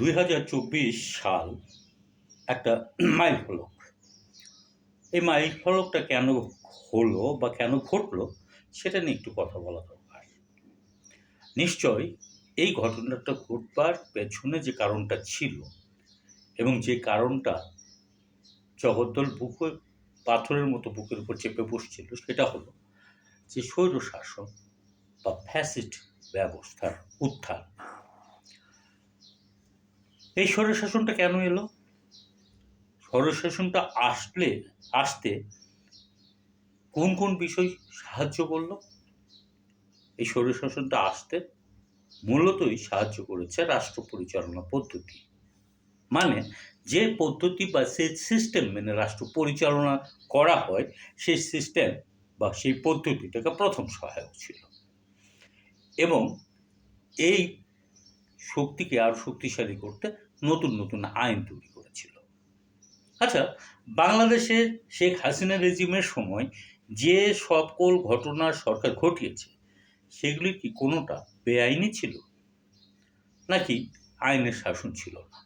দুই হাজার চব্বিশ সাল একটা মাইল ফলক এই মাইল ফলকটা কেন হলো বা কেন ঘটলো সেটা নিয়ে একটু কথা বলা দরকার। নিশ্চয় এই ঘটনাটা ঘটবার পেছনে যে কারণটা ছিল এবং যে কারণটা জগদ্দল বুকে, পাথরের মতো বুকের উপর চেপে বসছিল সেটা হলো যে স্বৈর শাসন বা ফ্যাসিস্ট ব্যবস্থার উত্থান। এই স্বৈরশাসনটা কেন এলো? স্বৈরশাসনটা আসলে, আসতে কোন কোন বিষয় সাহায্য করল? এই স্বৈরশাসনটা আসতে মূলতই সাহায্য করেছে রাষ্ট্র পরিচালনা পদ্ধতি। মানে যে পদ্ধতি বা সেই সিস্টেম মেনে রাষ্ট্র পরিচালনা করা হয়, সেই সিস্টেম বা সেই পদ্ধতিটাকে প্রথম সহায়ক ছিল। এবং এই শক্তিকে আরও শক্তিশালী করতে নতুন নতুন আইন তৈরি করেছিল। আচ্ছা বাংলাদেশে শেখ হাসিনা রেজিমের সময় যে সকল ঘটনা সরকার ঘটিয়েছে, সেগুলি কি কোনোটা বেআইনি ছিল? নাকি আইনের শাসন ছিল না?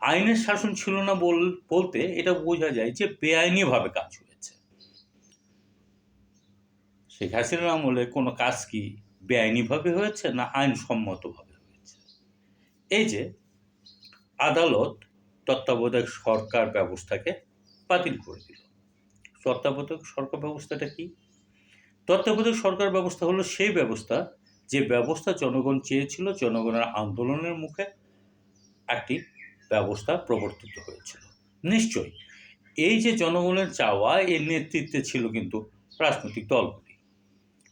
আইনের শাসন ছিল না বল, বলতে এটা বোঝা যায় যে বেআইনিভাবে কাজ হয়েছে। শেখ হাসিনার আমলে কোনো কাজ কি বেআইনিভাবে হয়েছে না আইনসম্মতভাবে? এই যে আদালত তত্ত্বাবধায়ক সরকার ব্যবস্থাকে বাতিল করে দিল। তত্ত্বাবধায়ক সরকার ব্যবস্থাটা কি? তত্ত্বাবধায়ক সরকার ব্যবস্থা হলো সেই ব্যবস্থা যে ব্যবস্থা জনগণ চেয়েছিল, জনগণের আন্দোলনের মুখে একটি ব্যবস্থা প্রবর্তিত হয়েছিল। নিশ্চয়ই এই যে জনগণের চাওয়া, এর নেতৃত্বে ছিল কিন্তু রাজনৈতিক দলগুলি।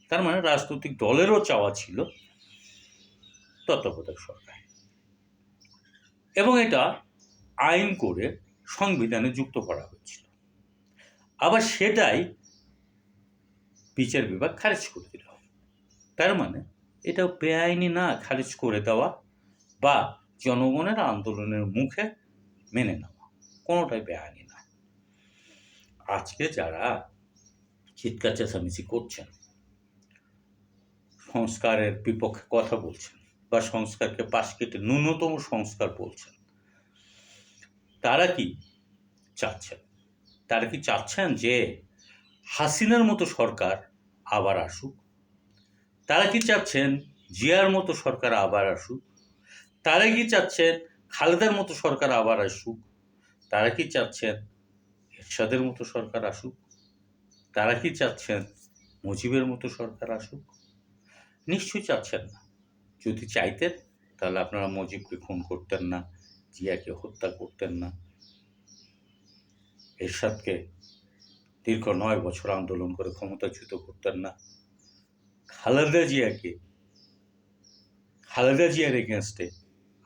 তার মানে রাজনৈতিক দলেরও চাওয়া ছিল তত্ত্বাবধায়ক সরকার। এবং এটা আইন করে সংবিধানে যুক্ত করা হয়েছিল। আবার সেটাই বিচার বিভাগ খারিজ করে দিল। তার মানে এটা বেআইনি না খারিজ করে দেওয়া বা জনগণের আন্দোলনের মুখে মেনে নেওয়া। কোনোটাই বেআইনি না। আজকে যারা চিৎকার চেঁচামেচি করছেন, সংস্কারের বিপক্ষে কথা বলছেন বা সংস্কারকে পাশ কেটে ন্যূনতম সংস্কার বলছেন। তারা কি চাচ্ছেন? তারা কি চাচ্ছেন যে হাসিনার মতো সরকার আবার আসুক? তারা কি চাচ্ছেন জিয়ার মতো সরকার আবার আসুক? তারা কি চাচ্ছেন খালেদার মতো সরকার আবার আসুক? তারা কি চাচ্ছেন এরশাদের মতো সরকার আসুক? তারা কি চাচ্ছেন মুজিবের মতো সরকার আসুক? নিশ্চয়ই চাচ্ছেন না। যদি চাইতেন, তাহলে আপনারা মুজিবকে খুন করতেন না, জিয়াকে হত্যা করতেন না। এরশাদকে দীর্ঘ নয় বছর আন্দোলন করে ক্ষমতাচ্যুত করতেন না। খালেদা জিয়াকে, খালেদা জিয়ার এগেনস্টে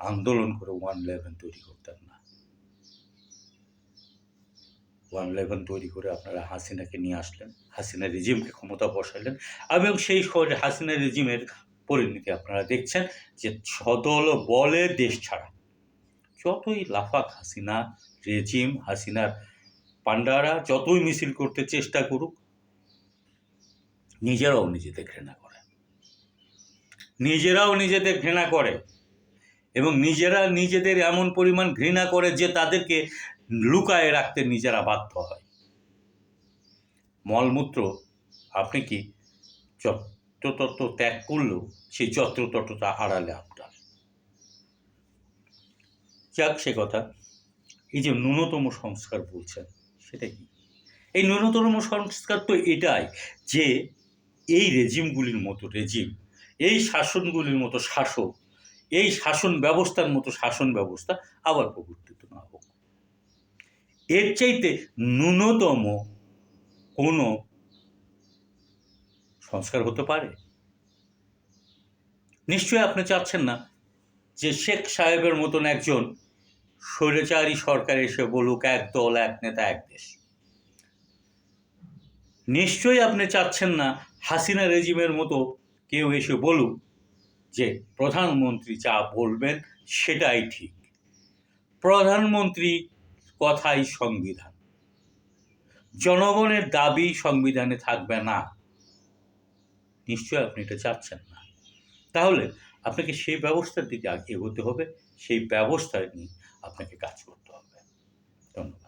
আন্দোলন করে ওয়ান ইলেভেন তৈরি করতেন না। ওয়ান ইলেভেন তৈরি করে আপনারা হাসিনাকে নিয়ে আসলেন, হাসিনা রেজিমকে ক্ষমতা বসালেন এবং সেই হাসিনা রেজিমের পরিণতি আপনারা দেখছেন যে সদল বলে দেশ ছাড়া। যতই লাফাক হাসিনা, রেজিম হাসিনার পান্ডারা যতই মিছিল করতে চেষ্টা করুক, নিজেরাও নিজেদের ঘৃণা করে। নিজেরাও নিজেদের ঘৃণা করে এবং নিজেরা নিজেদের এমন পরিমাণ ঘৃণা করে যে তাদেরকে লুকায়ে রাখতে নিজেরা বাধ্য হয়। মলমূত্র, আপনি কি যত্রতত্ত্ব ত্যাগ করলেও সেই যত্রতত্ত্বটা আড়ালে আপনার। যাক, সে কথা। এই যে ন্যূনতম সংস্কার বলছেন, সেটা কি? এই ন্যূনতম সংস্কার তো এটাই যে এই রেজিমগুলির মতো রেজিম, এই শাসনগুলির মতো শাসক, এই শাসন ব্যবস্থার মতো শাসন ব্যবস্থা আবার প্রবর্তিত না হোক। এর চাইতে ন্যূনতম কোনো সংস্কার হতে পারে? নিশ্চয়ই আপনি চাচ্ছেন না যে শেখ সাহেবের মতন একজন স্বৈরাচারী সরকার এসে বলুক এক দল, এক নেতা, এক দেশ। নিশ্চয়ই আপনি চাচ্ছেন না হাসিনা রেজিমের মতো কেউ এসে বলুক যে প্রধানমন্ত্রী যা বলবেন সেটাই ঠিক। প্রধানমন্ত্রী কথাই সংবিধান। জনগণের দাবি সংবিধানে থাকবে না। নিশ্চয়ই আপনি এটা চাচ্ছেন না। তাহলে আপনাকে সেই ব্যবস্থার দিকে এগোতে হবে, সেই ব্যবস্থায় নিয়ে আপনাকে কাজ করতে হবে। ধন্যবাদ।